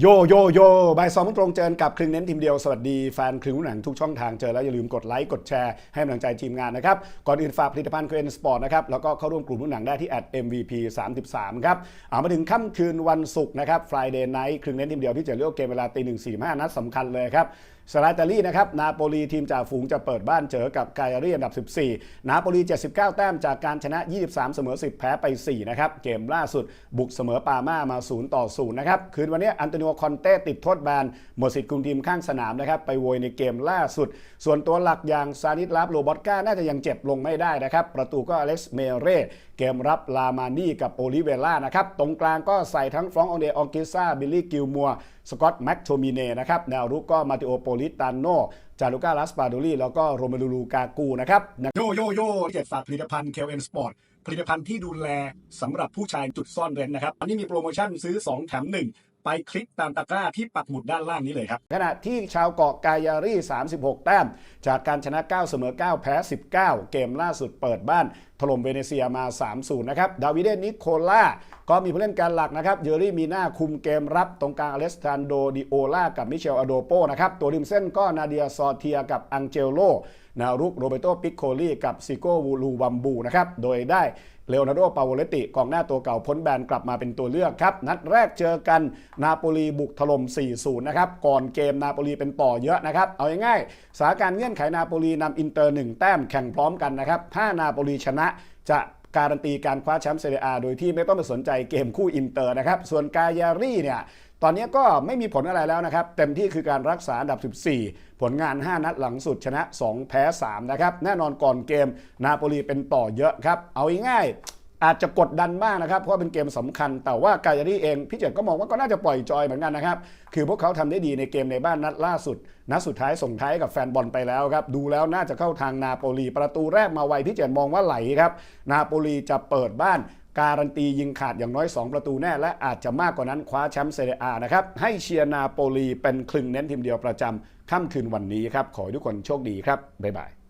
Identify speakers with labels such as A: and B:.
A: โยโยโยบ่ายสองโมตรงเจอกับครึ่งเน้นทีมเดียว สวัสดีแฟนครึ่งหนังทุกช่องทางเจอแล้ว อย่าลืมกดไลค์กดแชร์ให้กำลังใจทีมงานนะครับ ก่อนอื่นฝากผลิตภัณฑ์เครนสปอร์ตนะครับ แล้วก็เข้าร่วมกลุ่มหุ้นหนังได้ที่ @mvp 33ครับเอามาถึงค่ำคืนวันศุกร์นะครับ Friday night ครึ่งเน้นทีมเดียวที่จะเลือกเกมเวลาตีหนึ่งสี่ห้านัดสำคัญเลยครับ สลาตาลีนะครับนาโปลีทีมจ่าฝูงจะเปิดบ้านเจอกับไกอารีอันดับ 14 นาโปลี 79 แต้มจากการชนะ 23 เสมอ 10 แพ้ไป 4 นะครับ เกมล่าสุดบุกเสมอปาม่ามา 0 ต่อ 0 นะครับ คืนวันนี้อันโตนิโอคอนเต้ติดโทษแบนหมดสิทธิ์คุมทีมข้างสนามนะครับ ไปโวยในเกมล่าสุด ส่วนตัวหลักอย่างซานิดลาฟโรบอตก้า น่าจะยังเจ็บลงไม่ได้นะครับ ประตูก็อเล็กซ์เมเร่เกมรับลามานี่กับโอลิเวล่านะครับตรงกลางก็ใส่ทั้งฟรองก์องเดอองกิซ่าบิลลี่กิลมัวสกอตต์แม็กโทมิเน่นะครับแนวรุกก็มาติโอโปลิตานโนจารุก้าลัสปาโดลีแล้วก็โรเมลูลูกากูนะครับโยโยโยเจ็ดฝากผลิตภัณฑ์เคลเอ็นสปอร์ตผลิตภัณฑ์ที่ดูแลสำหรับผู้ชายจุดซ่อนเร้นนะครับอันนี้มีโปรโมชั่นซื้อ 2 แถม 1 ไปคลิกตามตะกร้าที่ปักหมุดด้านล่างนี้เลยครับ ขณะที่ชาวเกาะกายารี 36 แต้ม จากการชนะ 9 เสมอ 9 แพ้ 19 เกมล่าสุดเปิดบ้านถล่มเวเนเซียมา 3-0 นะครับ ดาวิเดนิโคล่า ก็มีผู้เล่นการหลักนะครับ เยอรี่มีหน้าคุมเกมรับ ตรงกลางอเลสทานโดดิโอล่ากับมิเชลอโดโปนะครับ ตัวริมเส้นก็นาเดียซอเทียกับอังเจโลนวรุกโรเบโตปิกโคลีกับซิโกวูลูวัมบูนะครับ โดยได้เลโอนาร์โด ปาโวเลติ กองหน้าตัวเก่าพ้นแบนกลับมาเป็นตัวเลือกครับ นัดแรกเจอกันนาโปลีบุกถล่ม 4-0 นะครับ ก่อนเกมนาโปลีเป็นต่อเยอะนะครับ เอาง่ายๆสถานการณ์เงื่อนไขนาโปลีนำอินเตอร์ 1 แต้มแข่งพร้อมกันนะครับ ถ้านาโปลีชนะจะการันตีการคว้าแชมป์เซเรียอาโดยที่ไม่ต้องไปสนใจเกมคู่อินเตอร์นะครับ ส่วนกายารี่เนี่ย ตอนนี้ก็ไม่มีผลอะไรแล้วนะครับ เต็มที่คือการรักษาอันดับ 14 ผลงาน 5 นัดหลังสุดชนะ 2 แพ้ 3 นะครับ แน่นอนก่อนเกมนาโปลีเป็นต่อเยอะครับ เอาง่ายๆ อาจจะกดดันมากนะครับ เพราะเป็นเกมสำคัญ แต่ว่ากายารี่เองพี่เจิดก็มองว่าก็น่าจะปล่อยจอยเหมือนกันนะครับ คือพวกเขาทำได้ดีในเกมในบ้านนัดล่าสุด นัดสุดท้ายส่งท้ายกับแฟนบอลไปแล้วครับ ดูแล้วน่าจะเข้าทางนาโปลีประตูแรกมาไวพี่เจิดมองว่าไหลครับ นาโปลีจะเปิดบ้านการันตียิงขาดอย่างน้อย 2 ประตูแน่ และอาจจะมากกว่านั้นคว้าแชมป์เซเรียอานะครับ ให้เชียร์นาโปลีเป็นคลึงเน้นทีมเดียวประจำค่ำคืนวันนี้ครับ ขอให้ทุกคนโชคดีครับบ๊ายบาย